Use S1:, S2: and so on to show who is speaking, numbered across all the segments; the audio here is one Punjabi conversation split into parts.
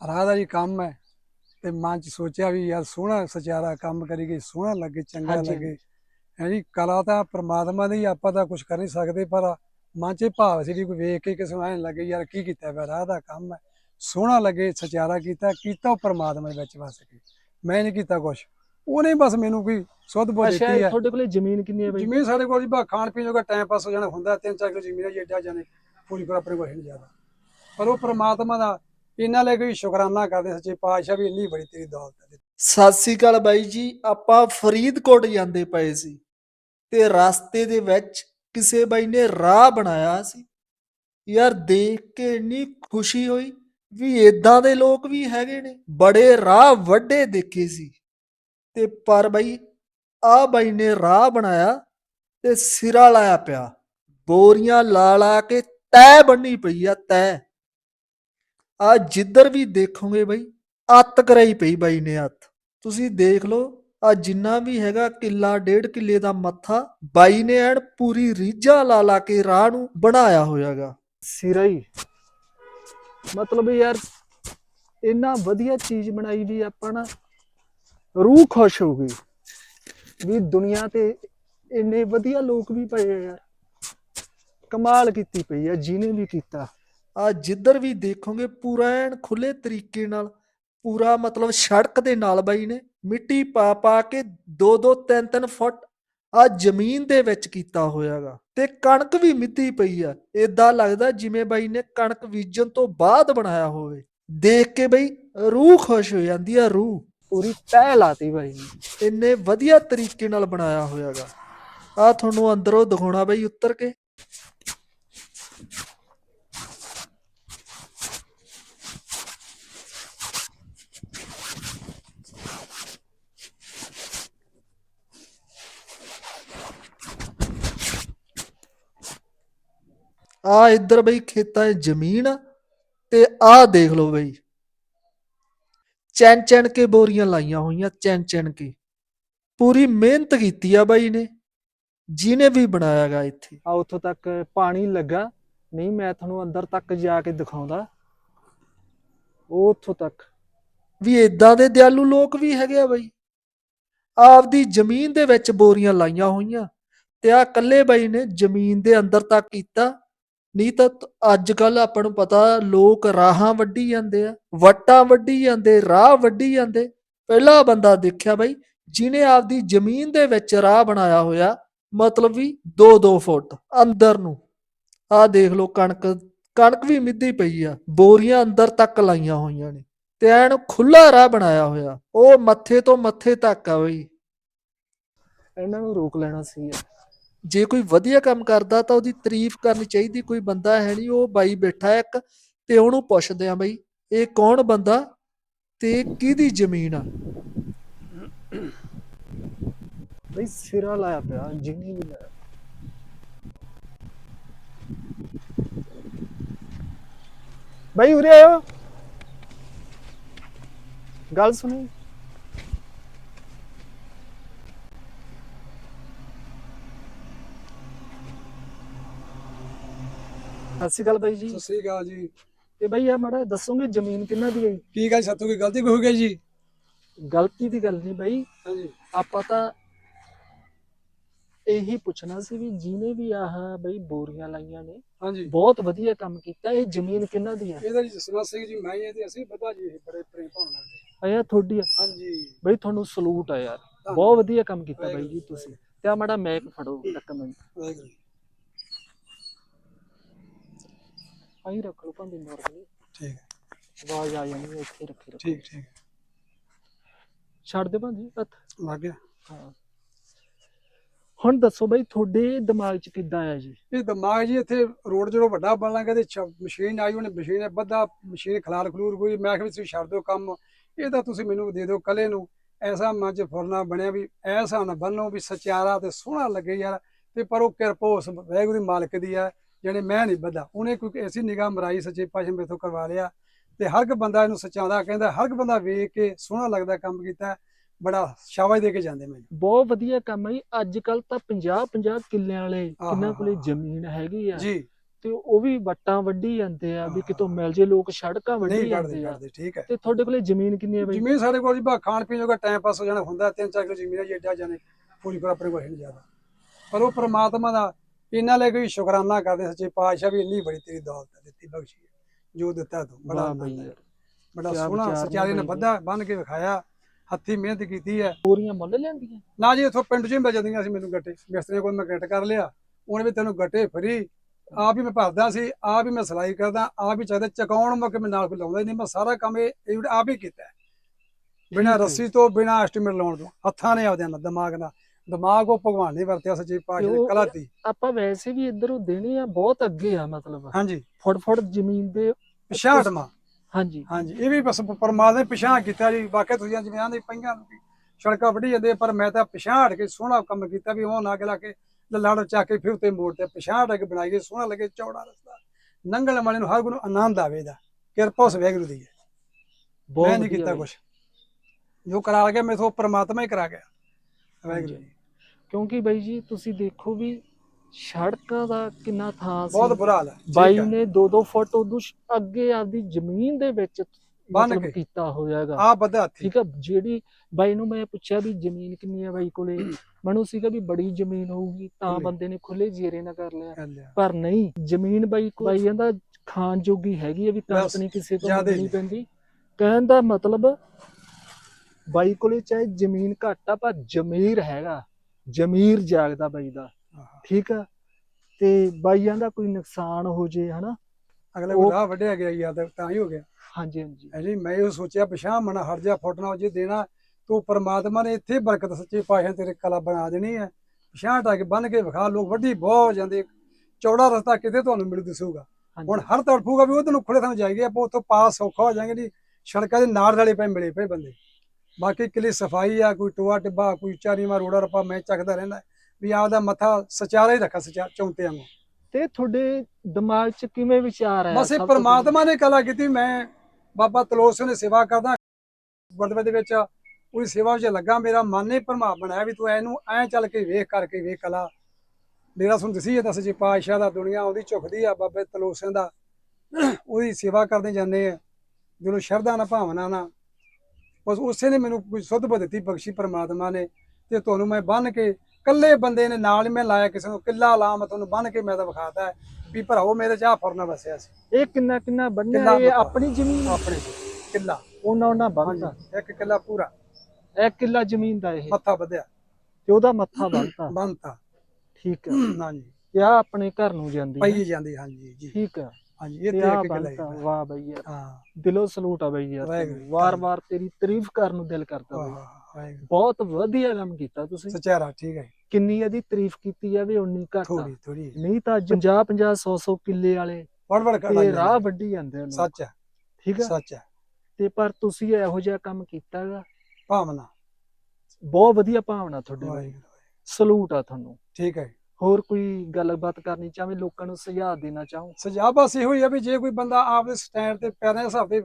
S1: ਰਾਹ ਦਾ ਜੀ ਕੰਮ ਹੈ ਤੇ ਮਨ ਚ ਸੋਚਿਆ ਵੀ ਯਾਰ ਸੋਹਣਾ ਸਚਾਰਾ ਕੰਮ ਕਰੀਏ ਸੋਹਣਾ ਲੱਗੇ ਚੰਗਾ
S2: ਹਾਂਜੀ।
S1: ਲੱਗੇ। ਹੈ ਜੀ ਕਲਾ ਤਾਂ ਪ੍ਰਮਾਤਮਾ ਦੀ ਆਪਾਂ ਤਾਂ ਕੁਝ ਕਰ ਨਹੀਂ ਸਕਦੇ ਪਰ ਮਨ ਚ ਭਾਵ ਸੀ ਵੀ ਕੋਈ ਵੇਖ ਕੇ ਕਿਸੇ ਨੂੰ ਐਂ ਲੱਗੇ ਯਾਰ ਕੀ ਕੀਤਾ ਪਿਆ ਰਾਹ ਦਾ ਕੰਮ ਹੈ। ਸੋਹਣਾ ਲੱਗੇ ਸਚਾਰਾ ਕੀਤਾ ਕੀਤਾ ਉਹ ਪ੍ਰਮਾਤਮਾ ਦੇ ਵਿੱਚ ਵਸ ਕੇ। ਮੈਂ ਨਹੀਂ ਕੀਤਾ ਕੁਝ ਉਹਨੇ ਬਸ ਮੈਨੂੰ ਕੋਈ ਸੁੱਧ
S2: ਅੱਛਾ
S1: ਦਿੱਤੀ ਹੈ।
S2: ਤੁਹਾਡੇ ਕੋਲੇ ਜ਼ਮੀਨ ਕਿੰਨੀ ਹੈ ਬਾਈ?
S1: ਜ਼ਮੀਨ ਸਾਡੇ ਕੋਲ ਜੀ ਬਾ ਖਾਣ ਪੀਣ ਜੋਗਾ ਟਾਈਮ ਪਾਸ ਹੋ ਜਾਣਾ ਹੁੰਦਾ ਤਿੰਨ ਚਾਰ ਕਿਲੋ ਜ਼ਮੀਨ ਹੈ ਜੀ ਏਡਾ ਜਾਣੇ ਪੂਰੀ ਕਰ ਆਪਣੇ ਕੋਲ ਹੈ ਨਹੀਂ ਜ਼ਿਆਦਾ। ਪਰ ਉਹ ਪ੍ਰਮਾਤਮਾ ਦਾ ਇਹਨਾਂ ਲਈ ਕੋਈ ਸ਼ੁਕਰਾਨਾ ਕਰਦੇ ਸੱਚੇ ਪਾਤਸ਼ਾਹ ਵੀ ਇੰਨੀ ਬੜੀ ਤੇਰੀ ਦੌਲਤ ਹੈ।
S3: ਸਤਿ ਸ੍ਰੀ ਅਕਾਲ ਬਾਈ ਜੀ, ਆਪਾਂ ਫਰੀਦਕੋਟ ਜਾਂਦੇ ਪਏ ਸੀ ਤੇ ਰਸਤੇ ਦੇ ਵਿੱਚ ਕਿਸੇ ਬਾਈ ਨੇ ਰਾਹ ਬਣਾਇਆ ਸੀ। ਯਾਰ ਦੇਖ ਕੇ ਇੰਨੀ ਖੁਸ਼ੀ ਹੋਈ ਵੀ ਇਦਾਂ ਦੇ ਲੋਕ ਵੀ ਹੈਗੇ ਨੇ, ਬੜੇ ਰਾਹ ਵੱਡੇ ਦੇਖੇ ਸੀ। ਤੇ ਪਰ ਬਾਈ, ਆ ਬਾਈ ਨੇ ਰਾਹ ਬਣਾਇਆ ਤੇ ਸਿਰਾ ਲਾਇਆ ਪਿਆ। ਬੋਰੀਆਂ ਲਾ ਲਾ ਕੇ ਤੈ ਬੰਨੀ ਪਈ ਆ ਤੈ ਆ ਜਿੱਧਰ ਵੀ ਦੇਖੋਗੇ ਬਾਈ, ਅੱਤ ਕਰਾਈ ਪਈ ਬਾਈ ਨੇ ਅੱਤ। ਤੁਸੀਂ ਦੇਖ ਲਓ, ਆ ਜਿੰਨਾ ਵੀ ਹੈਗਾ ਕਿੱਲਾ, ਡੇਢ ਕਿੱਲੇ ਦਾ ਮੱਥਾ, ਬਾਈ ਨੇ ਐਨ ਪੂਰੀ ਰੀਝਾ ਲਾ ਲਾ ਕੇ ਰਾਹ ਨੂੰ ਬਣਾਇਆ ਹੋਇਆਗਾ।
S2: ਸਿਰਾ ਹੀ। ਮਤਲਬ ਯਾਰ, ਇੰਨਾ ਵਧੀਆ ਚੀਜ਼ ਬਣਾਈ ਵੀ ਆਪਾਂ ਨਾ, ਰੂਹ ਖੁਸ਼ ਹੋ ਗਈ ਵੀ ਦੁਨੀਆ ਤੇ ਇੰਨੇ ਵਧੀਆ ਲੋਕ ਵੀ ਪਏ ਆ ਯਾਰ। ਕਮਾਲ ਕੀਤੀ ਪਈ ਆ, ਜਿਹਨੇ ਵੀ ਕੀਤਾ।
S3: ਆ ਜਿੱਧਰ ਵੀ ਦੇਖੋਗੇ ਪੂਰਾ ਐਨ ਖੁੱਲੇ ਤਰੀਕੇ ਨਾਲ, ਪੂਰਾ ਮਤਲਬ ਸੜਕ ਦੇ ਨਾਲ ਬਾਈ ਨੇ ਮਿੱਟੀ ਪਾ ਪਾ ਕੇ 2-2 3-3 ਫੁੱਟ ਆ ਜ਼ਮੀਨ ਦੇ ਵਿੱਚ ਕੀਤਾ ਹੋਇਆਗਾ ਤੇ ਕਣਕ ਵੀ ਮਿੱਧੀ ਪਈ ਆ, ਏਦਾਂ ਲੱਗਦਾ ਜਿਵੇਂ ਬਾਈ ਨੇ ਕਣਕ ਬੀਜਣ ਤੋਂ ਬਾਅਦ ਬਣਾਇਆ ਹੋਵੇ। ਦੇਖ ਕੇ ਬਈ ਰੂਹ ਖੁਸ਼ ਹੋ ਜਾਂਦੀ ਆ, ਰੂਹ।
S2: ਪੂਰੀ ਤਹਿ ਲਾਤੀ ਬਾਈ ਨੇ,
S3: ਇੰਨੇ ਵਧੀਆ ਤਰੀਕੇ ਨਾਲ ਬਣਾਇਆ ਹੋਇਆਗਾ। ਆ ਤੁਹਾਨੂੰ ਅੰਦਰੋਂ ਦਿਖਾਉਣਾ ਬਈ ਉੱਤਰ ਕੇ। ਆ ਇੱਧਰ ਬਈ ਖੇਤਾਂ 'ਚ ਜ਼ਮੀਨ ਆ ਤੇ ਆਹ ਦੇਖ ਲਓ ਬਈ। ਚੈਨ ਚੈਨ ਕੇ ਬੋਰੀਆਂ ਲਾਈਆਂ ਹੋਈਆਂ ਚੈਨ ਚੈਨ ਕੇ। ਪੂਰੀ ਮਿਹਨਤ ਕੀਤੀ ਆ ਬਾਈ ਨੇ ਜਿਹਨੇ ਵੀ ਬਣਾਇਆਗਾ ਇੱਥੇ।
S2: ਆ ਉੱਥੋਂ ਤੱਕ ਪਾਣੀ ਲੱਗਾ। ਨਹੀਂ ਮੈਂ ਤੁਹਾਨੂੰ ਅੰਦਰ ਤੱਕ ਜਾ ਕੇ ਦਿਖਾਉਂਦਾ। ਉਹ ਉੱਥੋਂ ਤੱਕ।
S3: ਵੀ ਇਦਾਂ ਦੇ ਦਿਆਲੂ ਲੋਕ ਵੀ ਹੈਗੇ ਆ ਬਾਈ। ਆਪਦੀ ਜ਼ਮੀਨ ਦੇ ਵਿੱਚ ਬੋਰੀਆਂ ਲਾਈਆਂ ਹੋਈਆਂ ਤੇ ਆ ਕੱਲੇ ਬਾਈ ਨੇ ਜ਼ਮੀਨ ਦੇ ਅੰਦਰ ਤੱਕ ਕੀਤਾ। ਨਹੀਂ ਤਾਂ ਅੱਜ ਕੱਲ ਆਪਾਂ ਨੂੰ ਪਤਾ ਲੋਕ ਰਾਹਾਂ ਵੱਢੀ ਜਾਂਦੇ ਆ, ਵੱਟਾਂ ਵੱਢੀ ਜਾਂਦੇ, ਰਾਹ ਵੱਢੀ ਜਾਂਦੇ। ਪਹਿਲਾ ਬੰਦਾ ਦੇਖਿਆ ਬਾਈ, ਜਿਹਨੇ ਆਪਦੀ ਜ਼ਮੀਨ ਦੇ ਵਿੱਚ ਰਾਹ ਬਣਾਇਆ ਹੋਇਆ, ਮਤਲਬ ਵੀ 2-2 ਫੁੱਟ ਅੰਦਰ ਨੂੰ। ਆਹ ਦੇਖ ਲਓ ਕਣਕ ਕਣਕ ਵੀ ਮਿੱਧੀ ਪਈ ਆ, ਬੋਰੀਆਂ ਅੰਦਰ ਤੱਕ ਲਾਈਆਂ ਹੋਈਆਂ ਨੇ। ਤੇ ਐਨ ਖੁੱਲਾ ਰਾਹ ਬਣਾਇਆ ਹੋਇਆ, ਉਹ ਮੱਥੇ ਤੋਂ ਮੱਥੇ ਤੱਕ ਆ ਬਈ।
S2: ਇਹਨਾਂ ਨੂੰ ਰੋਕ ਲੈਣਾ ਸੀ।
S3: ਜੇ ਕੋਈ ਵਧੀਆ ਕੰਮ ਕਰਦਾ ਤਾਂ ਉਹਦੀ ਤਾਰੀਫ ਕਰਨੀ ਚਾਹੀਦੀ, ਕੋਈ ਬੰਦਾ ਹੈ ਨਹੀਂ, ਉਹ ਬਾਈ ਬੈਠਾ ਇੱਕ ਤੇ ਉਹਨੂੰ ਪੁੱਛਦੇ ਆ ਬਈ, ਇਹ ਕੌਣ ਬੰਦਾ ਤੇ ਕਿਹਦੀ ਜ਼ਮੀਨ ਆ?
S2: ਬਈ ਸਿਰਾ ਲਾਇਆ ਪਿਆ, ਜਿੰਨੀ ਵੀ ਲਾਇਆ। ਬਈ ਉਰੇ ਆਇਓ। ਗੱਲ ਸੁਣੀ। ਸਤਿ ਸ਼੍ਰੀ ਅਕਾਲ ਬਾਈ ਜੀ।
S1: ਸਤਿ ਸ੍ਰੀ ਅਕਾਲ ਜੀ।
S2: ਤੇ ਬਈ ਆ ਮਾੜਾ ਦੱਸੋਗੇ ਜ਼ਮੀਨ ਕਿੰਨਾ ਦੀ ਹੈ ਜੀ?
S1: ਕੀ ਗੱਲ ਸਾਤੋਂ ਕੋਈ ਗਲਤੀ ਕੋਈ ਹੋ ਗਈ ਜੀ?
S2: ਗਲਤੀ ਦੀ ਗੱਲ ਨਹੀਂ ਬਈ।
S1: ਹਾਂਜੀ।
S2: ਆਪਾਂ ਤਾਂ ਇਹੀ ਪੁੱਛਣਾ ਸੀ ਵੀ ਜਿਹਨੇ ਵੀ ਆਹ ਬਈ ਬੋਰੀਆਂ ਲਾਈਆਂ ਨੇ
S1: ਹਾਂਜੀ।
S2: ਬਹੁਤ ਵਧੀਆ ਕੰਮ ਕੀਤਾ। ਇਹ ਜ਼ਮੀਨ ਕਿੰਨਾ ਦੀ ਹੈ?
S1: ਇਹਦਾ ਜੀ ਜਸਵੰਤ ਸਿੰਘ ਜੀ ਮੈਂ ਇਹ ਤੇ ਅਸੀਂ ਪਤਾ ਜੀ ਇਹ ਬੜੇ ਪ੍ਰੇਮ ਭਾਵਨਾ ਦੇ
S2: ਆਇਆ ਤੁਹਾਡੀ ਆ।
S1: ਹਾਂਜੀ।
S2: ਬਈ ਤੁਹਾਨੂੰ ਸਲੂਟ ਆ ਯਾਰ। ਬਹੁਤ ਵਧੀਆ ਕੰਮ ਕੀਤਾ ਬਾਈ ਜੀ। ਤੁਸੀਂ। ਤੇ ਆ ਮਾੜਾ ਮੈਕ ਫੜੋ ਇੱਕ ਮਿੰਟ।
S1: ਵਾਹਿਗੁਰੂ
S2: ਆਹੀ ਰੱਖ ਲਓ ਭਾਂਦੇ ਨਾਰਮਲੀ
S1: ਠੀਕ। ਹੈ
S2: ਆਵਾਜ਼ ਆ ਜਾਣੀ ਹੈ, ਇੱਥੇ ਰੱਖੀ ਰੱਖੋ।
S1: ਠੀਕ ਠੀਕ।
S2: ਛੱਡ ਦੇ ਭਾਂਜੀ ਹੱਥ।
S1: ਲੱਗ ਗਿਆ।
S2: ਹਾਂ। ਹੁਣ ਦੱਸੋ ਬਈ ਤੁਹਾਡੇ ਦਿਮਾਗ 'ਚ ਕਿੱਦਾਂ ਆਇਆ ਜੀ?
S1: ਇਹ ਦਿਮਾਗ ਜੀ ਇੱਥੇ ਰੋਡ ਜਦੋਂ ਵੱਡਾ ਬਣ ਲੱਗਾ ਤੇ ਛ- ਮਸ਼ੀਨ ਆਈ ਉਹਨੇ ਮਸ਼ੀਨ ਨੇ ਬੱਧਾ ਮਸ਼ੀਨ ਖਲਾਰ ਖਲੂਰ ਕੋਈ। ਮੈਂ ਕਿਹਾ ਵੀ ਤੁਸੀਂ ਛੱਡ ਦਿਓ ਕੰਮ। ਇਹ ਤਾਂ ਤੁਸੀਂ ਮੈਨੂੰ ਦੇ ਦਿਓ ਕੱਲੇ ਨੂੰ। ਐਸਾ ਮਨ ਚ ਫੁਰਨਾ ਬਣਿਆ ਵੀ ਐਸਾ ਨਾ ਬੰਨੋ ਵੀ ਸਚਿਆਰਾ ਤੇ ਸੋਹਣਾ ਲੱਗੇ ਯਾਰ। ਤੇ ਪਰ ਉਹ ਕਿਰਪਾ ਉਸ ਵਾਹਿਗੁਰੂ ਦੀ ਮਾਲਕ ਦੀ ਆ। ਜਿਹੜੇ ਮੈਂ ਨਹੀਂ ਬੱਧਾ ਉਹਨੇ ਕੋਈ ਐਸੀ ਨਿਗਾਹ ਮਰਾਈ ਸੱਚੇ ਪਾਤਸ਼ਾਹ ਮੇਥੋਂ ਕਰਵਾ ਲਿਆ ਤੇ ਹਰ ਇੱਕ ਬੰਦਾ ਇਹਨੂੰ ਸਚਾਉਂਦਾ ਕਹਿੰਦਾ ਹਰ ਇੱਕ ਬੰਦਾ ਵੇਖ ਕੇ ਸੋਹਣਾ ਲੱਗਦਾ ਕੰਮ ਕੀਤਾ ਬੜਾ ਸ਼ਾਬਾਸ਼ ਦੇ ਕੇ ਜਾਂਦੇ ਮੈਨੂੰ।
S2: ਬਹੁਤ ਵਧੀਆ ਕੰਮ ਹੈ ਅੱਜ ਕੱਲ ਤਾਂ 50 50 ਕਿੱਲਿਆਂ ਵਾਲੇ ਕਿੰਨਾਂ ਕੋਲੇ। ਜ਼ਮੀਨ ਹੈਗੀ ਆ।
S1: ਜੀ।
S2: ਤੇ ਉਹ ਵੀ ਵੱਟਾਂ ਵੱਢੀ ਜਾਂਦੇ ਆ ਵੀ ਕਿਤੋਂ ਮਿਲ ਜੇ ਲੋਕ ਸੜਕਾਂ ਵੱਢੀ ਜਾਂਦੇ ਆ।
S1: ਠੀਕ ਹੈ।
S2: ਤੇ ਤੁਹਾਡੇ ਕੋਲੇ ਜ਼ਮੀਨ ਕਿੰਨੀ ਹੈ ਬਈ?
S1: ਜ਼ਮੀਨ ਸਾਡੇ ਕੋਲ ਜੀ ਬਾ ਖਾਣ ਪੀਣ ਜੋਗਾ ਟਾਈਮ ਪਾਸ ਹੋ ਜਾਣਾ ਹੁੰਦਾ ਤਿੰਨ ਚਾਰ ਕਿਲੋ ਜ਼ਮੀਨ ਹੈ ਜੀ ਏਡਾ ਜਾਣੇ ਪੂਰੀ ਪਰ ਆਪਣੇ ਕੋਲ ਹੈ ਨਹੀਂ ਜ਼ਿਆਦਾ। ਪਰ ਉਹ ਪ੍ਰਮਾਤਮਾ ਦਾ ਇਹਨਾਂ ਲਈ ਕੋਈ ਸ਼ੁਕਰਾਨਾ ਕਰਦੇ ਸੱਚੇ ਪਾਤਸ਼ਾਹ ਵੀ ਇੰਨੀ ਬੜੀ ਤੇਰੀ ਦੌਲਤ ਦਿੱਤੀ ਬਖਸ਼ੀ ਜੋ ਦਿੱਤਾ ਤੂੰ ਬੜਾ ਆਨੰਦ ਹੈ। ਬੜਾ ਸੋਹਣਾ
S2: ਵਿਚਾਰ ਨੇ
S1: ਸਚਾਰੇ ਨੇ
S2: ਬਈ।
S1: ਬੱਧਾ ਬੰਨ ਕੇ ਵਿਖਾਇਆ ਹੱਥੀ ਮਿਹਨਤ ਕੀਤੀ ਹੈ।
S2: ਪੂਰੀਆਂ ਮੁੱਲ ਲੈਂਦੀਆਂ।
S1: ਨਾ ਜੀ ਇਥੋਂ ਪਿੰਡ 'ਚ ਹੀ ਮਿਲ ਜਾਂਦੀਆਂ ਸੀ ਮੈਨੂੰ ਗੱਟੇ। ਮਿਸਤਰੀ ਕੋਲ ਮੈਂ ਗੱਟ ਕਰ ਲਿਆ। ਉਹਨੇ ਵੀ ਤੈਨੂੰ ਗੱਟੇ ਫਰੀ। ਆਪ ਹੀ ਮੈਂ ਭਰਦਾ ਸੀ ਆਪ ਹੀ ਮੈਂ ਸਿਲਾਈ ਕਰਦਾ ਆਪ ਹੀ ਚਾਹਦਾ ਚਕਾਉਣ ਮੌਕੇ ਮੈਂ ਨਾਲ ਕੋਈ ਲਾਉਂਦਾ ਨਹੀਂ। ਮੈਂ ਸਾਰਾ ਕੰਮ ਇਹ ਆਪ ਹੀ ਕੀਤਾ। ਬਿਨਾਂ। ਰੱਸੀ ਤੋਂ ਬਿਨਾਂ ਐਸਟੀਮੇਟ ਲਾਉਣ ਤੋਂ। ਹੱਥਾਂ ਨੇ ਆਪਦੇ ਨਾਲ ਦਿਮਾਗ ਨਾਲ। ਦਿਮਾਗ ਉਹ ਭਗਵਾਨ ਨੇ ਵਰਤਿਆ ਸੱਚੇ ਪਾਤਸ਼ਾਹ
S2: ਉਹ-
S1: ਕਲਾ ਤੀ
S2: ਆਪਾਂ ਵੈਸੇ ਵੀ ਇੱਧਰੋਂ ਦੇਣੀ ਆ ਬਹੁਤ ਅੱਗੇ ਆ ਮਤਲਬ।
S1: ਹਾਂਜੀ।
S2: ਫੁੱਟ ਫੁੱਟ ਜ਼ਮੀਨ ਦੇ
S1: ਪਿਛਾਂਹ ਹਟਮਾ
S2: ਹਾਂਜੀ।
S1: ਹਾਂਜੀ ਇਹ ਵੀ ਬਸ ਪਰਮਾਤਮਾ ਨੇ ਪਿਛਾਂਹ ਕੀਤਾ ਜੀ। ਬਾਕੀ ਤੁਸੀਂ ਜਿਵੇਂ ਆਂਦੇ ਪਈਆਂ ਸੜਕਾਂ ਵੱਢੀ ਜਾਂਦੇ ਪਰ ਮੈਂ ਤਾਂ ਹਟ ਕੇ ਸੋਹਣਾ ਕੰਮ ਕੀਤਾ ਵੀ ਉਹ ਨਾ ਕਿ ਲਾ ਕੇ ਲੜ ਚੱਕ ਕੇ ਫਿਰ ਉੱਤੇ ਮੋੜ ਤੇ ਹਟ ਕੇ ਬਣਾਈਏ ਸੋਹਣਾ ਲੱਗੇ ਚੌੜਾ ਰਸਤਾ। ਨੰਗਲ ਵਾਲੇ ਨੂੰ ਹਰ ਨੂੰ ਆਨੰਦ ਆਵੇ ਦਾ ਕਿਰਪਾ ਉਸ ਵੈਗਰੂ ਦੀ ਹੈ।
S2: ਬਹੁਤ
S1: ਨਹੀਂ ਕੀਤਾ। ਕੁਛ। ਜੋ ਕਰਾ ਗਿਆ ਮੇਥੋਂ ਪਰਮਾਤਮਾ ਹੀ ਕਰਾ ਗਿਆ। ਵੈਗਰੂ। ਜੀ।
S2: ਕਿਉਂਕਿ ਬਾਈ ਜੀ ਤੁਸੀਂ ਦੇਖੋ ਵੀ ਸੜਕਾਂ ਦਾ ਕਿੰਨਾ ਥਾਂ
S1: ਬਹੁਤ
S2: ਸੀ
S1: ਬੁਰਾ ਹਾਲ ਹੈ
S2: ਬਾਈ
S1: ਹੈ।
S2: ਨੇ 2-2 ਫੁੱਟ ਉਦੋਂ ਅੱਗੇ ਆਪਦੀ ਜ਼ਮੀਨ ਦੇ ਵਿੱਚ ਮਤਲਬ
S1: ਕੇ।
S2: ਕੀਤਾ ਹੋਇਆਗਾ
S1: ਆ ਹੱਥੀ
S2: ਠੀਕ ਆ ਜਿਹੜੀ ਬਾਈ ਨੂੰ ਮੈਂ ਪੁੱਛਿਆ ਵੀ ਜ਼ਮੀਨ ਕਿੰਨੀ ਆ ਬਾਈ ਕੋਲੇ ਮੈਨੂੰ ਸੀਗਾ ਵੀ ਬੜੀ ਜ਼ਮੀਨ ਹੋਊਗੀ ਤਾਂ। ਬੰਦੇ ਨੇ ਖੁੱਲੇ ਜੀਰੇ ਨਾ ਕਰ ਲਿਆ। ਪਰ ਨਹੀਂ ਜ਼ਮੀਨ ਬਾਈ ਕੋਲ ਬਾਈ ਕਹਿੰਦਾ ਖਾਣ ਜੋਗੀ ਹੈਗੀ ਆ ਵੀ ਨਹੀਂ ਕਿਸੇ ਤੋਂ
S1: ਹੀ ਨਹੀਂ।
S2: ਪੈਂਦੀ ਕਹਿਣ ਦਾ ਮਤਲਬ ਬਾਈ ਕੋਲੇ ਚਾਹੇ ਜ਼ਮੀਨ ਘੱਟ ਆ ਪਰ ਜ਼ਮੀਰ ਹੈਗਾ ਜ਼ਮੀਰ ਜਾਗਦਾ ਬਾਈ ਦਾ। ਠੀਕ ਆ? ਤੇ ਬਾਈਆਂ ਦਾ ਕੋਈ ਨੁਕਸਾਨ ਹੋ ਜੇ ਹਨਾ?
S1: ਅਗਲੇ
S2: ਉਹ-
S1: ਕੋਈ ਰਾਹ ਵੱਢਿਆ ਗਿਆ ਯਾਰ ਤਾਂ ਹੀ ਹੋ ਗਿਆ।
S2: ਹਾਂਜੀ ਹਾਂਜੀ।
S1: ਜੀ ਮੈਂ ਇਹ ਸੋਚਿਆ ਪਿਛਾਂ ਮਨ ਹਟ ਜਾ ਫੁੱਟਣਾ ਜੇ ਦੇਣਾ ਤੂੰ ਪ੍ਰਮਾਤਮਾ ਨੇ ਇੱਥੇ ਬਰਕਤ ਸੱਚੇ ਨੇ ਤੇਰੇ ਕਲਾ ਬਣਾ ਦੇਣੀ ਹੈ ਪਿਛਾਂ ਹਟਾ ਕੇ ਬੰਨ ਕੇ ਵਿਖਾ ਲੋਕ ਵੱਡੀ ਬਹੁਤ ਹੋ ਜਾਂਦੇ। ਚੌੜਾ ਰਸਤਾ ਕਿਤੇ ਤੁਹਾਨੂੰ ਮਿਲ ਦਿਸੂਗਾ। ਹੁਣ ਹਰ ਤੜਫੂਗਾ ਵੀ ਉਹ ਤੈਨੂੰ ਖੁੱਲੇ ਥਾਂ ਜਾਏਗੇ ਆਪਾਂ ਉੱਥੋਂ ਪਾਸ ਸੌਖਾ ਹੋ ਜਾਏਗੇ ਜੀ ਸੜਕਾਂ ਦੇ ਨਾਲ ਰਲੇ ਪਏ ਮਿਲੇ ਪਏ ਬੰਦੇ। ਬਾਕੀ ਕਿਲੀ ਸਫ਼ਾਈ ਆ ਕੋਈ ਟੋਆ ਟਿੱਬਾ ਕੋਈ ਚਾਰੀ ਮਾ ਰੋੜਾ ਰੱਪਾ ਮੈਂ ਚੱਕਦਾ ਰਹਿੰਦਾ। ਵੀ ਆਪਦਾ ਮੱਥਾ ਸਚਾਰਾ ਹੀ ਰੱਖਾ ਸਚਾ ਚੌਂਤੇ ਵਾਂਗੂ
S2: ਤੇ ਤੁਹਾਡੇ ਦਿਮਾਗ 'ਚ ਕਿਵੇਂ ਵਿਚਾਰ ਆਇਆ?
S1: ਬਸ ਇਹ ਪ੍ਰਮਾਤਮਾ ਨੇ ਕਲਾ ਕੀਤੀ ਮੈਂ ਬਾਬਾ ਤਲੋਸ ਨੇ ਸੇਵਾ ਕਰਦਾ। ਗੁਰਦੁਆਰੇ ਦੇ ਵਿੱਚ ਉਹਦੀ ਸੇਵਾ ਵਿੱਚ ਲੱਗਾ ਮੇਰਾ ਮਨ ਨੇ ਭਰਮਾ ਬਣਾਇਆ ਵੀ ਤੂੰ ਇਹਨੂੰ ਐ ਚੱਲ ਕੇ ਵੇਖ ਕਰਕੇ ਵੇਖ ਕਲਾ। ਮੇਰਾ ਸੁਣ ਦਸੀ ਹੈ ਦਸ ਜੀ ਪਾਤਸ਼ਾਹ ਦਾ ਦੁਨੀਆ ਉਹਦੀ ਝੁਕਦੀ ਆ ਬਾਬੇ ਤਲੋਸਿਆਂ ਦਾ ਉਹਦੀ ਸੇਵਾ ਕਰਦੇ ਜਾਂਦੇ ਆ। ਜਦੋਂ ਸ਼ਰਧਾ ਨਾਲ ਭਾਵਨਾ ਨਾਲ ਬਸ ਉਸੇ ਨੇ ਮੈਨੂੰ ਕੋਈ ਸੁੱਧ ਬਦਤੀ ਬਖਸ਼ੀ ਪ੍ਰਮਾਤਮਾ ਨੇ ਤੇ ਤੁਹਾਨੂੰ ਮੈਂ ਬੰਨ ਕੇ ਕੱਲੇ ਬੰਦੇ ਨੇ ਨਾਲ ਹੀ ਮੈਂ ਲਾਇਆ ਕਿਸੇ ਨੂੰ ਕਿੱਲਾ ਲਾ ਮੈਂ ਤੁਹਾਨੂੰ ਬੰਨ ਕੇ ਮੈਂ ਤਾਂ ਵਿਖਾਤਾ ਹੈ ਵੀ ਭਰਾਓ ਮੇਰੇ ਚਾਹ ਫੁਰਨਾ ਵਸਿਆ ਸੀ।
S2: ਇਹ ਕਿੰਨਾ ਕਿੰਨਾ ਬੰਨਿਆ ਇਹ। ਆਪਣੀ ਜ਼ਮੀਨ
S1: ਆਪਣੇ ਕਿੱਲਾ।
S2: ਉਹਨਾਂ ਉਹਨਾਂ ਬੰਨਦਾ
S1: ਇੱਕ ਕਿੱਲਾ ਪੂਰਾ।
S2: ਇੱਕ ਕਿੱਲਾ ਜ਼ਮੀਨ ਦਾ ਇਹ।
S1: ਮੱਥਾ ਵਧਿਆ।
S2: ਤੇ ਉਹਦਾ ਮੱਥਾ ਬੰਨਤਾ।
S1: ਬੰਨਤਾ।
S2: ਠੀਕ ਹੈ।
S1: ਹਾਂਜੀ।
S2: ਆ ਆਪਣੇ ਘਰ ਨੂੰ ਜਾਂਦੀ
S1: ਪਈ ਜਾਂਦੀ ਹਾਂਜੀ ਜੀ।
S2: ਠੀਕ ਹੈ।
S1: ਹਾਂਜੀ ਇਹ
S2: ਤੇ ਆ
S1: ਇੱਕ ਕਿੱਲਾ ਹੀ।
S2: ਵਾਹ ਬਈ ਯਾਰ।
S1: ਹਾਂ।
S2: ਦਿਲੋਂ ਸਲੂਟ ਆ ਬਈ ਯਾਰ
S1: ਵਾਹਿਗੁਰੂ।
S2: ਵਾਰ-ਵਾਰ ਤੇਰੀ ਤਾਰੀਫ ਕਰਨ ਨੂੰ ਦਿਲ ਕਰਦਾ ਬਈ।
S1: ਵਾਹ ਵਾਹਿਗੁਰੂ।
S2: ਬਹੁਤ ਵਧੀਆ ਕੰਮ ਕੀਤਾ ਤੁਸੀਂ।
S1: ਸਚਾਰਾ ਠੀਕ ਹੈ
S2: ਕਿੰਨੀ ਇਹਦੀ ਤਾਰੀਫ ਕੀਤੀ ਜਾਵੇ ਉਨੀ ਘੱਟ ਆ।
S1: ਥੋੜੀ ਥੋੜੀ
S2: ਨਹੀਂ ਤਾਂ 50 50 100 100 ਕਿੱਲੇ ਵਾਲੇ
S1: ਵੜ ਵੜ ਕਰ
S2: ਤੇ ਰਾਹ ਵੱਢੀ ਜਾਂਦੇ ਨੇ
S1: ਸੱਚ ਹੈ
S2: ਠੀਕ ਹੈ
S1: ਸੱਚ ਹੈ
S2: ਤੇ ਪਰ ਤੁਸੀਂ ਇਹੋ ਜਿਹਾ ਕੰਮ ਕੀਤਾਗਾ
S1: ਭਾਵਨਾ।
S2: ਬਹੁਤ ਵਧੀਆ ਭਾਵਨਾ ਤੁਹਾਡੀ
S1: ਵਾਹਿਗੁਰੂ
S2: ਸਲੂਟ ਆ ਤੁਹਾਨੂੰ।
S1: ਠੀਕ ਹੈ
S2: ਹੋਰ ਕੋਈ ਗੱਲਬਾਤ ਕਰਨੀ ਚਾਹਵੇ ਲੋਕਾਂ ਨੂੰ ਸੁਝਾਅ ਦੇਣਾ ਚਾਹੋ?
S1: ਸੁਝਾਅ ਬਸ ਇਹੋ ਹੀ ਆ ਵੀ ਜੇ ਕੋਈ ਬੰਦਾ ਆਪਦੇ ਸਟੈਂਡ ਤੇ ਪੈਰਾਂ ਦੇ ਹਿਸਾਬ ਤੇ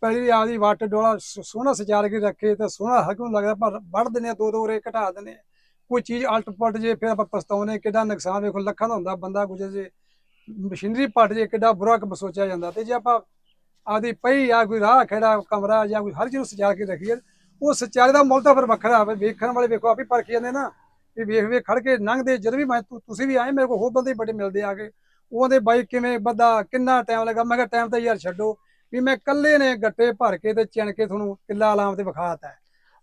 S1: ਪਹਿਲੀ ਆਪਦੀ ਵੱਟ ਡੋਲਾ ਸੋਹਣਾ ਸਜਾਰ ਕੇ ਰੱਖੇ ਤਾਂ ਸੋਹਣਾ ਹਰ ਨੂੰ ਲੱਗਦਾ ਪਰ ਵੱਢ ਦਿੰਦੇ ਆ ਦੋ ਦੋ ਰੇ ਘਟਾ ਦਿੰਦੇ ਆ। ਕੋਈ ਚੀਜ਼ ਅਲਟ ਪਲਟ ਜੇ ਫਿਰ ਆਪਾਂ ਪਛਤਾਉਨੇ ਕਿੱਡਾ ਨੁਕਸਾਨ ਵੇਖੋ, ਲੱਖਾਂ ਦਾ ਹੁੰਦਾ ਬੰਦਾ ਗੁਜਰ ਜੇ, ਮਸ਼ੀਨਰੀ ਪਟ ਜੇ ਕਿੱਡਾ ਬੁਰਾ ਕੰਮ ਸੋਚਿਆ ਜਾਂਦਾ ਤੇ ਜੇ ਆਪਾਂ ਆਦੀ ਪਈ ਆ, ਕੋਈ ਰਾਹ ਖੜਾ, ਕਮਰਾ ਜਾਂ ਕੋਈ ਹਰ ਚੀਜ਼ ਨੂੰ ਸਜਾ ਕੇ ਰੱਖੀਏ, ਉਹ ਸੱਚਾਈ ਦਾ ਮੁੱਲ ਤਾਂ ਫਿਰ ਵੱਖਰਾ ਆਵੇ ਵੇਖਣ ਵਾਲੇ ਵੇਖੋ, ਆਪ ਹੀ ਪਰਖੀ ਜਾਂਦੇ ਨਾ। ਵੀ ਵੇਖ ਵੇਖ ਖੜ ਕੇ ਲੰਘਦੇ ਜਦੋਂ ਵੀ ਮੈਂ ਤੁਸੀਂ ਵੀ ਆਏ ਮੇਰੇ ਕੋਲ ਹੋਰ ਬੰਦੇ ਬੜੇ ਮਿਲਦੇ ਆ ਕੇ। ਉਹਦੇ ਬਾਈ ਕਿਵੇਂ ਬੱਦਾ ਕਿੰਨਾ ਟਾਈਮ ਲੱਗਾ? ਮੈਂ ਕਿਹਾ ਟਾਈਮ ਤਾਂ ਯਾਰ ਛੱਡੋ ਵੀ ਮੈਂ ਇਕੱਲੇ ਨੇ ਗੱਟੇ ਭਰ ਕੇ ਤੇ ਚਿਣ ਕੇ ਤੁਹਾਨੂੰ ਕਿੱਲਾ ਆਲਾਮ ਤੇ ਵਿਖਾਤਾ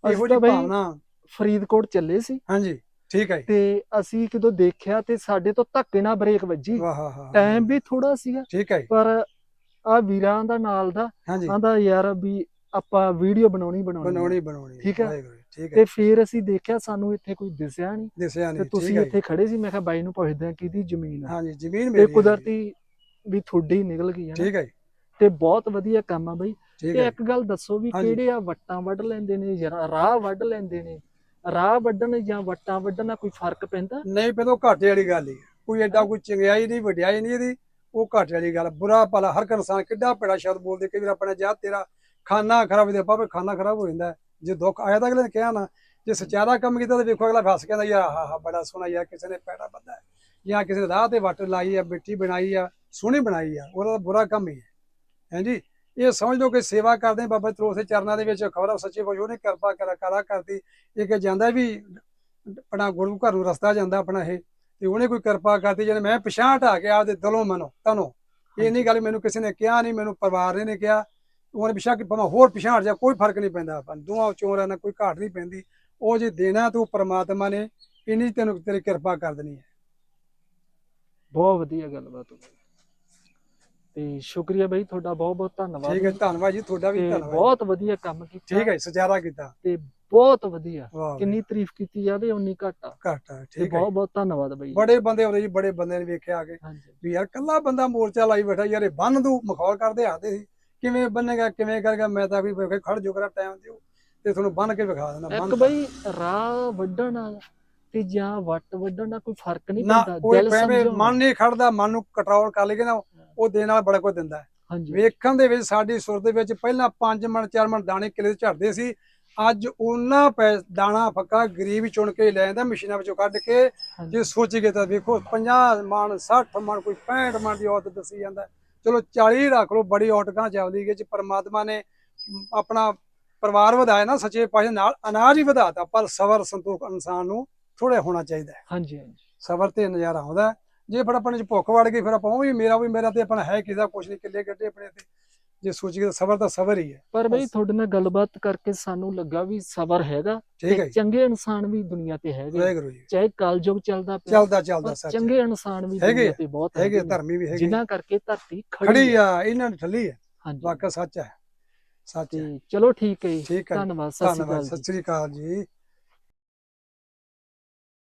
S1: ਇਹੋ ਜਿਹੀ ਭਾਵਨਾ।
S2: ਫਰੀਦਕੋਟ ਚੱਲੇ ਸੀ।
S1: ਹਾਂਜੀ ਠੀਕ ਹੈ।
S2: ਤੇ ਅਸੀਂ ਕਿਦੋਂ ਦੇਖਿਆ ਤੇ ਸਾਡੇ ਤੋਂ ਧੱਕੇ ਨਾਲ ਬ੍ਰੇਕ ਵੱਜੀ। ਟਾਈਮ ਵੀ ਥੋੜਾ ਸੀਗਾ
S1: ਠੀਕ ਹੈ।
S2: ਪਰ ਆ ਵੀਰਾਂ ਦਾ ਨਾਲ ਦਾ ਆਂਦਾ ਯਾਰ ਵੀ ਆਪਾਂ ਵੀਡੀਓ ਬਣਾਉਣੀ ਬਣਾਉਣੀ।
S1: ਬਣਾਉਣੀ ਬਣਾਉਣੀ
S2: ਠੀਕ ਹੈ।
S1: ਠੀਕ ਹੈ
S2: ਤੇ ਫਿਰ ਅਸੀਂ ਦੇਖਿਆ ਸਾਨੂੰ ਇੱਥੇ ਕੋਈ ਦਿਸਿਆ ਨਹੀਂ
S1: ਦਿਸਿਆ
S2: ਤੇ
S1: ਨਹੀਂ
S2: ਤੁਸੀਂ
S1: ਹੈ ਜੀ।
S2: ਇੱਥੇ ਖੜੇ ਸੀ ਮੈਂ ਕਿਹਾ ਬਾਈ ਨੂੰ ਪੁੱਛਦੇ ਆ ਕਿਹਦੀ ਜ਼ਮੀਨ ਆ।
S1: ਹਾਂਜੀ ਜ਼ਮੀਨ
S2: ਤੇ
S1: ਮੇਰੀ ਹੈ
S2: ਕੁਦਰਤੀ ਵੀ ਹੀ ਨਿਕਲ ਗਈ ਹੈ
S1: ਠੀਕ ਹੈ ਜੀ,
S2: ਤੇ ਬਹੁਤ ਵਧੀਆ ਕੰਮ ਆ ਬਈ। ਤੇ ਇੱਕ ਗੱਲ ਦੱਸੋ ਵੀ। ਕਿਹੜੇ ਆ ਵੱਟਾਂ ਵੱਢ ਲੈਂਦੇ ਨੇ ਰਾਹ ਵੱਢ ਲੈਂਦੇ ਨੇ? ਰਾਹ ਵੱਢਣ ਜਾਂ ਵੱਟਾਂ ਵੱਢਣ ਨਾਲ ਕੋਈ ਫ਼ਰਕ ਪੈਂਦਾ?
S1: ਨਹੀਂ ਪਹਿਲਾਂ ਘਾਟੇ ਵਾਲੀ ਗੱਲ ਹੀ। ਕੋਈ ਐਡਾ ਕੋਈ ਚੰਗਿਆਈ ਨਹੀਂ ਵਡਿਆਈ ਨਹੀਂ ਇਹਦੀ। ਉਹ ਘਾਟੇ ਵਾਲੀ ਗੱਲ ਬੁਰਾ ਭਲਾ ਹਰ ਇਨਸਾਨ ਕਿੱਡਾ ਭੈੜਾ ਸ਼ਬਦ ਬੋਲਦੇ ਕਈ ਵਾਰ ਆਪਣੇ ਜਾ ਤੇਰਾ ਖਾਨਾ ਖਰਾਬ ਦੇ ਪਾਪੇ ਖਾਨਾ ਖਰਾਬ ਹੋ ਜਾਂਦਾ। ਜੇ ਦੁੱਖ ਆਇਆ ਤਾਂ ਅਗਲੇ ਨੇ ਕਿਹਾ ਨਾ, ਜੇ ਸਚਾਰਾ ਕੰਮ ਕੀਤਾ ਤਾਂ ਵੇਖੋ ਅਗਲਾ ਫਸ ਕਹਿੰਦਾ, ਯਾਰ ਆਹ ਹਾ, ਬੜਾ ਸੋਹਣਾ ਯਾਰ, ਕਿਸੇ ਨੇ ਪੈੜਾ ਬੰਦਾ ਹੈ। ਜਾਂ ਕਿਸੇ ਨੇ ਰਾਹ ਤੇ ਵੱਟ ਲਾਈ ਆ, ਮਿੱਟੀ ਬਣਾਈ ਆ, ਸੋਹਣੀ ਬਣਾਈ ਆ, ਉਹਦਾ ਤਾਂ ਬੁਰਾ ਕੰਮ ਹੀ ਹੈ। ਹਾਂਜੀ ਇਹ ਸਮਝ ਲਓ ਕਿ ਸੇਵਾ ਕਰਦੇ ਬਾਬਾ ਤਰੋਸ ਦੇ ਚਰਨਾਂ ਦੇ ਵਿੱਚ ਖਬਰ ਸੱਚੇ ਪਾਤਸ਼ਾਹ ਨੇ ਕਿਰਪਾ ਕਰਾ ਕਰਾ ਕਰਤੀ ਇਹ ਕਿ ਜਾਂਦਾ ਵੀ ਆਪਣਾ ਗੁਰੂ ਘਰ ਨੂੰ ਰਸਤਾ ਜਾਂਦਾ ਆਪਣਾ ਇਹ, ਤੇ ਉਹਨੇ ਕੋਈ ਕਿਰਪਾ ਕਰਤੀ ਜਿਹਨੇ ਮੈਂ ਪਛਾਣ ਹਟਾ ਕੇ ਆਪਦੇ ਦਿਲੋਂ ਮਨੋ, ਤਨੋ। ਇਹ ਨਹੀਂ ਗੱਲ ਮੈਨੂੰ ਕਿਸੇ ਨੇ ਕਿਹਾ ਨਹੀਂ, ਮੈਨੂੰ ਪਰਿਵਾਰ ਨੇ ਕਿਹਾ। ਉਹਨੇ ਪਿਛਾ ਕਿ ਭਾਵੇਂ ਹੋਰ ਪਿਛਾਂ ਹਟ ਜਾ ਕੋਈ ਫ਼ਰਕ ਨਹੀਂ ਪੈਂਦਾ ਆਪਾਂ ਨੂੰ। ਦੋਵਾਂ ਚੋਰਾਂ ਨਾਲ ਕੋਈ ਘਾਟ ਨਹੀਂ ਪੈਂਦੀ। ਉਹ ਜੇ ਦੇਣਾ ਤੂੰ ਪ੍ਰਮਾਤਮਾ ਨੇ ਇਨੀ ਤੈਨੂੰ ਤੇਰੀ ਕਿਰਪਾ ਕਰ ਦੇਣੀ ਹੈ।
S2: ਬਹੁਤ ਵਧੀਆ ਗੱਲਬਾਤ ਹੋਈ ਤੇ। ਸ਼ੁਕਰੀਆ ਬਾਈ ਤੁਹਾਡਾ ਬਹੁਤ ਬਹੁਤ ਧੰਨਵਾਦ।
S1: ਠੀਕ ਹੈ ਧੰਨਵਾਦ ਜੀ ਤੁਹਾਡਾ ਵੀ ਧੰਨਵਾਦ।
S2: ਬਹੁਤ ਵਧੀਆ ਕੰਮ ਕੀਤਾ।
S1: ਠੀਕ ਹੈ ਸਚਾਰਾ ਕੀਤਾ।
S2: ਤੇ ਬਹੁਤ ਵਧੀਆ। ਕਿੰਨੀ ਤਾਰੀਫ ਕੀਤੀ ਜਾਵੇ ਉਨੀ ਘੱਟ
S1: ਘੱਟ ਹੈ, ਠੀਕ ਹੈ
S2: ਬਹੁਤ ਬਹੁਤ ਧੰਨਵਾਦ ਬਾਈ।
S1: ਬੜੇ ਬੰਦੇ ਆਉਂਦੇ ਜੀ ਬੜੇ ਬੰਦੇ ਨੇ ਵੇਖਿਆ ਆ ਕੇ। ਵੀ ਯਾਰ ਕੱਲਾ ਬੰਦਾ ਮੋਰਚਾ ਲਾਈ ਬੈਠਾ ਯਾਰ ਇਹ ਬੰਨ ਦੂ ਮਖੌਲ ਕਰਦੇ ਆਦੇ ਸੀ। ਕਿਵੇਂ ਬੰਨੇਗਾ ਕਿਵੇਂ ਕਰੇਗਾ ਮੈਂ ਤਾਂ ਵੀ ਵੇਖੇ ਖੜ ਜੋ ਕਰਾ ਟਾਈਮ ਦਿਓ ਤੇ ਤੁਹਾਨੂੰ ਬੰਨ ਕੇ ਵਿਖਾ ਦੇਣਾ
S2: ਇੱਕ ਬਈ ਰਾਹ ਵੱਢਣ ਨਾਲ ਤੇ ਜਾਂ ਵੱਟ ਵੱਢਣ ਨਾਲ ਕੋਈ ਫ਼ਰਕ ਨਹੀਂ ਪੈਂਦਾ ਦਿਲ ਸਮਝੋ
S1: ਮਨ ਨਹੀਂ ਖੜਦਾ ਮਨ ਨੂੰ ਕੰਟਰੋਲ ਕਰ ਲਈਏ ਨਾ ਉਹ ਦੇਣ ਨਾਲ ਬੜਾ ਕੁਝ ਦਿੰਦਾ ਵੇਖਣ ਦੇ ਵਿੱਚ ਸਾਡੀ ਸੁਰ ਦੇ ਵਿੱਚ ਪਹਿਲਾਂ 5 ਮਣ 4 ਮਣ ਦਾਣੇ ਕਿਲੇ ਝੜਦੇ ਸੀ ਅੱਜ ਉਹਨਾਂ ਪੈ ਦਾਣਾ ਫੱਕਾ ਗਰੀਬ ਚੁਣ ਕੇ ਲੈ ਜਾਂਦਾ ਮਸ਼ੀਨਾਂ ਵਿੱਚੋਂ ਕੱਢ ਕੇ। ਜੇ ਸੋਚੀਏ ਤਾਂ ਵੇਖੋ 50 ਮਣ 60 ਮਣ ਕੋਈ 65 ਮਣ ਦੀ ਔਰਤ ਦੱਸੀ ਜਾਂਦਾ। ਚਲੋ 40 ਰੱਖ ਲਓ ਬੜੀ ਔਟਕਾਂ ਚੱਲਦੀ ਗਈ ਚ ਪਰਮਾਤਮਾ ਨੇ ਆਪਣਾ ਪਰਿਵਾਰ ਵਧਾਇਆ ਨਾ ਸੱਚੇ ਪਾਸੇ ਨਾਲ ਅਨਾਜ ਹੀ ਵਧਾਤਾ ਪਰ ਸਬਰ ਸੰਤੋਖ ਇਨਸਾਨ ਨੂੰ ਥੋੜਾ ਹੋਣਾ ਚਾਹੀਦਾ ਹੈ।
S2: ਹਾਂਜੀ ਹਾਂਜੀ।
S1: ਸਬਰ ਤੇ ਨਜ਼ਾਰਾ ਆਉਂਦਾ ਹੈ। ਜੇ ਫਿਰ ਆਪਣੇ ਚ ਭੁੱਖ ਵੜ ਗਈ ਫਿਰ ਆਪਾਂ ਉਹ ਵੀ ਮੇਰਾ ਵੀ ਮੇਰਾ ਤੇ ਆਪਣਾ ਹੈ ਕਿਸੇ ਕੁਛ ਨਹੀਂ ਕਿੱਲੇ ਗੱਡੇ ਆਪਣੇ ਤੇ। ਜੇ ਸੋਚੀਏ ਤਾਂ ਸਬਰ ਤਾਂ ਸਬਰ ਹੀ ਹੈ।
S2: ਪਰ ਬਈ। ਤੁਹਾਡੇ ਨਾਲ ਗੱਲਬਾਤ ਕਰਕੇ ਸਾਨੂੰ ਲੱਗਾ ਵੀ ਸਬਰ ਹੈਗਾ ਤੇ ਚੰਗੇ ਇਨਸਾਨ ਵੀ ਦੁਨੀਆ ਤੇ ਹੈਗੇ ਚਾਹੇ ਕਲਯੁਗ ਚੱਲਦਾ ਪਿਆ
S1: ਚੱਲਦਾ ਚੱਲਦਾ ਸੱਚ।
S2: ਚੰਗੇ ਇਨਸਾਨ ਵੀ
S1: ਹੈਗੇ
S2: ਦੁਨੀਆ ਤੇ ਬਹੁਤ
S1: ਹੈਗੇ ਧਰਮੀ ਵੀ ਹੈਗੇ
S2: ਜਿਨ੍ਹਾਂ ਕਰਕੇ ਧਰਤੀ
S1: ਖੜੀ
S2: ਆ
S1: ਇਹਨਾਂ ਨੇ ਠੱਲੀ ਹੈ।
S2: ਹਾਂਜੀ।
S1: ਵਾਕਿਆ ਸੱਚ ਹੈ ਸੱਚ
S2: ਚਲੋ ਠੀਕ ਹੈ ਜੀ। ਧੰਨਵਾਦ ਸਤਿ
S1: ਸ੍ਰੀ ਅਕਾਲ ਜੀ।